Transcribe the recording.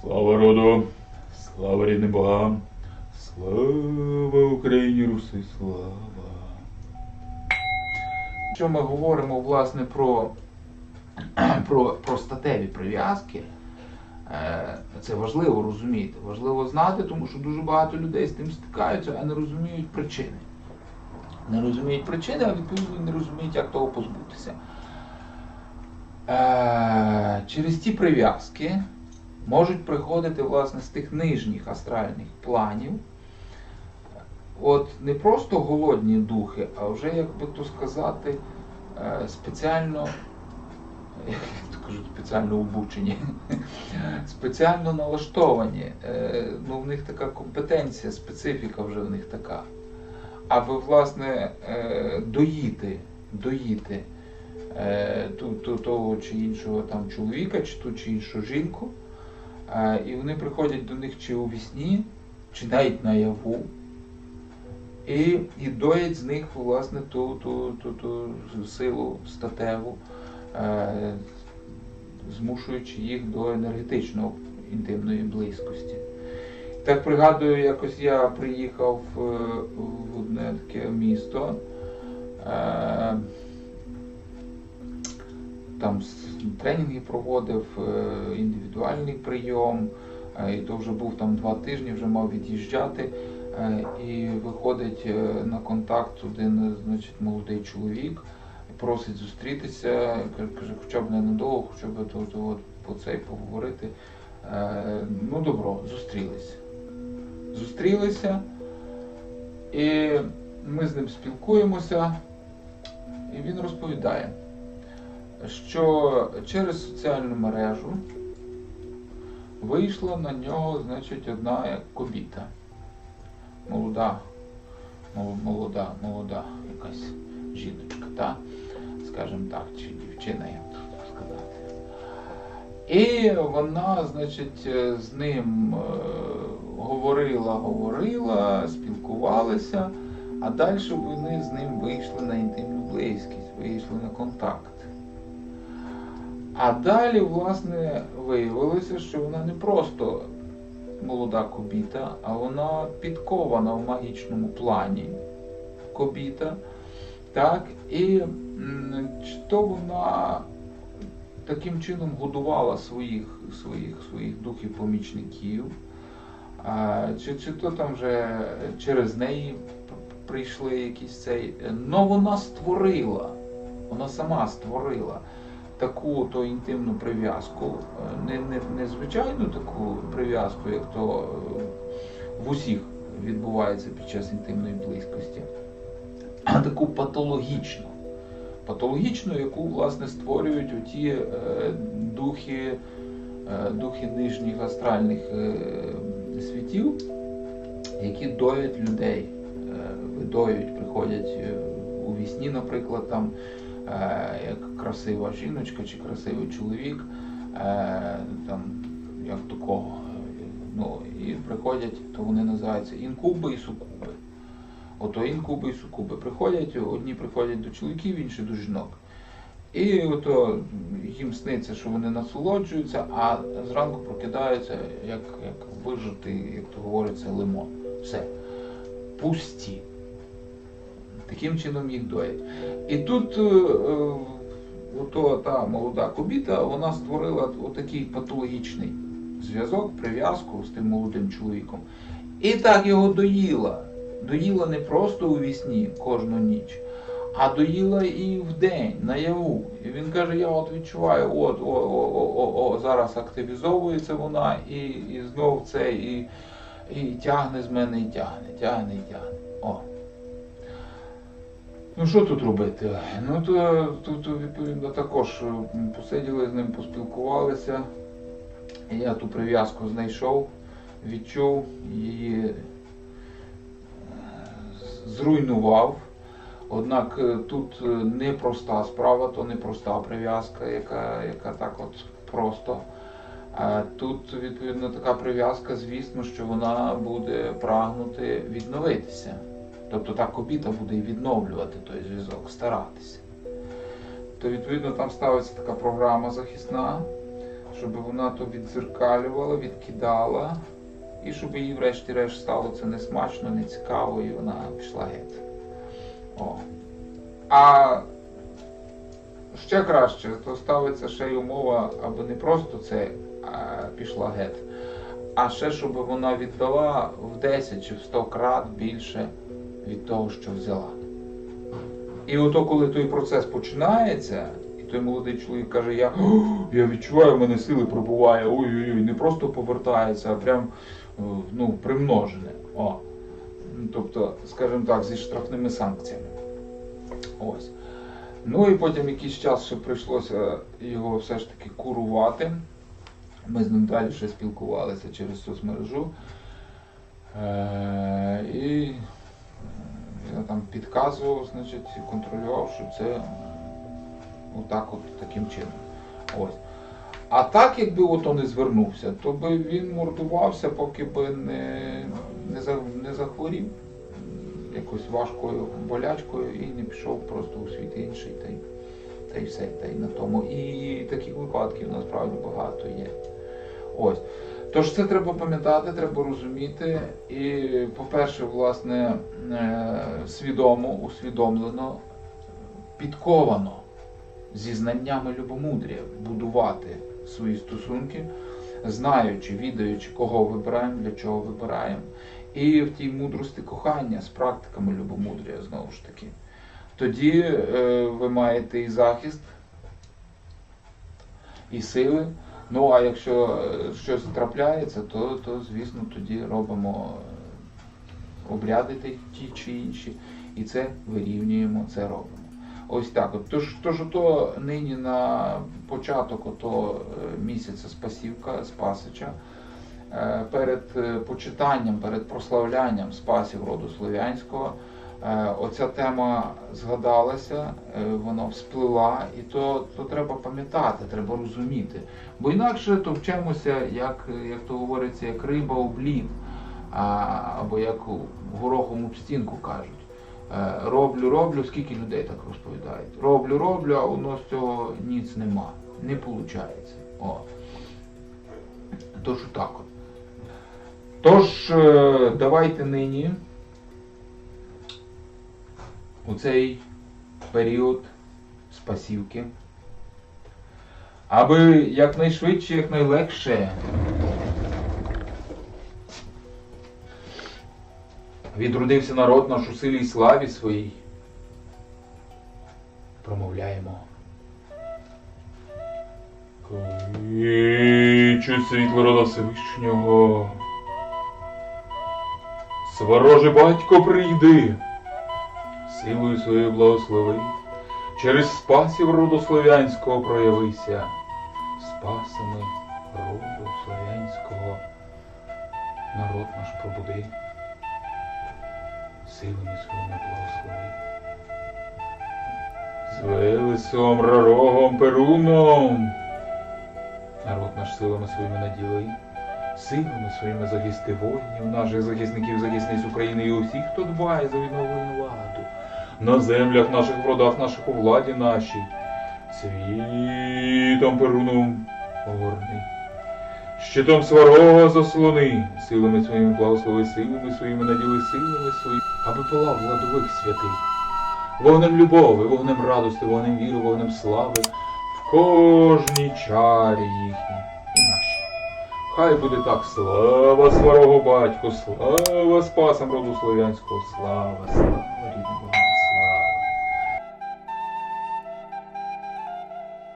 Слава роду, слава рідним богам, слава Україні, Руси, слава. Якщо ми говоримо власне про, про, про статеві прив'язки, е, це важливо розуміти. Важливо знати, тому що дуже багато людей з тим стикаються, а не розуміють причини. Не розуміють причини, а відповідно не розуміють, як того позбутися. Е, Через ті прив'язки можуть приходити власне з тих нижніх астральних планів. От не просто голодні духи, а вже, як би то сказати, е, спеціально, як то кажуть, спеціально обучені, спеціально налаштовані. Е, Ну, в них така компетенція, специфіка вже в них така. Аби, власне, е, доїти, доїти того чи іншого там чоловіка, чи ту чи іншу жінку. Е, І вони приходять до них чи у вісні, чи навіть наяву. І, і доять з них власне ту, ту, ту, ту силу статеву, е, змушуючи їх до енергетично інтимної близькості. Так пригадую, якось я приїхав е, в одне таке місто. Там тренінги проводив, е, індивідуальний прийом, е, і то вже був там два тижні, вже мав від'їжджати. Е, І виходить на контакт один значить, молодий чоловік, просить зустрітися, каже, хоча б ненадовго, хоча б то, то, по цей поговорити. Ну, добро, зустрілися. Зустрілися, і ми з ним спілкуємося, і він розповідає, що через соціальну мережу вийшла на нього, значить, одна кобіта молода, молода, молода якась жіночка, та, скажімо так, чи дівчина, як тут сказати. І вона, значить, з ним е, говорила, говорила, спілкувалися, а далі вони з ним вийшли на інтимну близькість, вийшли на контакт. А далі, власне, виявилося, що вона не просто молода кобіта, а вона підкована в магічному плані кобіта. Так, і чи то вона таким чином годувала своїх, своїх, своїх духів-помічників, чи, чи то там вже через неї прийшли якісь цей. Ну вона створила, вона сама створила таку то інтимну прив'язку, е, не, не, не звичайну таку прив'язку, як то е, в усіх відбувається під час інтимної близькості, а таку патологічну. Патологічну, яку власне створюють оті е, духи, е, духи нижніх астральних е, світів, які доять людей, е, видоюють, приходять е, у вісні, наприклад, там як красива жіночка чи красивий чоловік, е, там, як такого. е, Ну, і приходять, то вони називаються інкуби і сукуби. Ото інкуби і сукуби приходять, одні приходять до чоловіків, інші до жінок. І ото їм сниться, що вони насолоджуються, а зранку прокидаються, як, як вижити, як то говориться, лимон. Все. Пусті. Таким чином їх доять. І тут е, е, та молода кобіта, вона створила отакий патологічний зв'язок, прив'язку з тим молодим чоловіком. І так його доїла. Доїла не просто у вісні кожну ніч, а доїла і вдень, наяву. І він каже: я от відчуваю, от о, о, о, о, зараз активізовується вона, і, і знов це, і, і тягне з мене, і тягне, тягне, і тягне. О. Ну що тут робити? Ну то тут відповідно також посиділи з ним, поспілкувалися. Я ту прив'язку знайшов, відчув її е, зруйнував. Однак е, тут е, непроста справа, то непроста прив'язка, яка, яка так от просто. Тут, відповідно, така прив'язка, звісно, що вона буде прагнути відновитися. Тобто та кобіта буде відновлювати той зв'язок, старатися. То відповідно там ставиться така програма захисна, щоб вона то відзеркалювала, відкидала, і щоб їй врешті-решт стало це не смачно, не цікаво, і вона пішла геть. О. А ще краще, то ставиться ще й умова, аби не просто це а, пішла геть, а ще щоб вона віддала в 10 чи в 100 крат більше від того, що взяла. І ото, коли той процес починається, і той молодий чоловік каже, я, я відчуваю, в мене сили прибуває, ой-ой-ой, не просто повертається, а прям е, ну, примножене. О. Тобто, скажімо так, зі штрафними санкціями. Ось. Ну і потім якийсь час ще прийшлося його все ж таки курувати. Ми з ним далі ще спілкувалися через соцмережу. Е, і там підказував, значить, контролював, що це е, отак от таким чином. Ось. А так, якби ото не звернувся, то би він мордувався, поки би не, не, за- не захворів якось важкою болячкою і не пішов просто у світ інший, та й, та й все, та й на тому. І таких випадків насправді багато є. Ось. Тож це треба пам'ятати, треба розуміти. І, по-перше, власне, е, свідомо, усвідомлено, підковано зі знаннями любомудря будувати свої стосунки, знаючи, відаючи, кого вибираємо, для чого вибираємо. І в тій мудрості кохання з практиками любомудря, знову ж таки. Тоді е, ви маєте і захист, і сили. Ну а якщо е, щось трапляється, то, то звісно тоді робимо е, обряди ті- чи інші, і це вирівнюємо, це робимо. Ось так. От. Тож, тож ото нині на початок ото е, місяця Спасівка, Спасича, перед почитанням, перед прославлянням Спасів роду Слов'янського, оця тема згадалася, е, вона всплила, і то, то треба пам'ятати, треба розуміти. Бо інакше товчемося, як, як то говориться, як риба об лід, або як горохом об стінку кажуть. Е, Роблю, роблю, скільки людей так розповідають. Роблю, роблю, а воно з цього ніц нема. Не виходить. О. Тож так от. Тож, е, давайте нині у цей період спасівки, аби якнайшвидше, якнайлегше відродився народ наш у силі і славі своїй. Промовляємо. Кличе світло рода Всевишнього. Сворожий батько прийди, силою своєю благослови, через спасів роду слов'янського проявися, спасами роду слов'янського народ наш пробуди, силами своїми благослови. З Велесом, Рарогом, Перуном, народ наш силами своїми наділи, силами своїми захисти воїнів, наших захисників, захисниць України і усіх, хто дбає за відновлену владу. На землях наших, в родах наших, у владі нашій, світом Перуном огорни. Щитом сварога заслони, силами своїми благослови, силами своїми наділи, силами своїми, аби палав владових святих вогнем любові, вогнем радості, вогнем віри, вогнем слави в кожній чарі їхній і нашій. Хай буде так, слава сварого батьку, слава спасам роду слов'янського, слава, слава.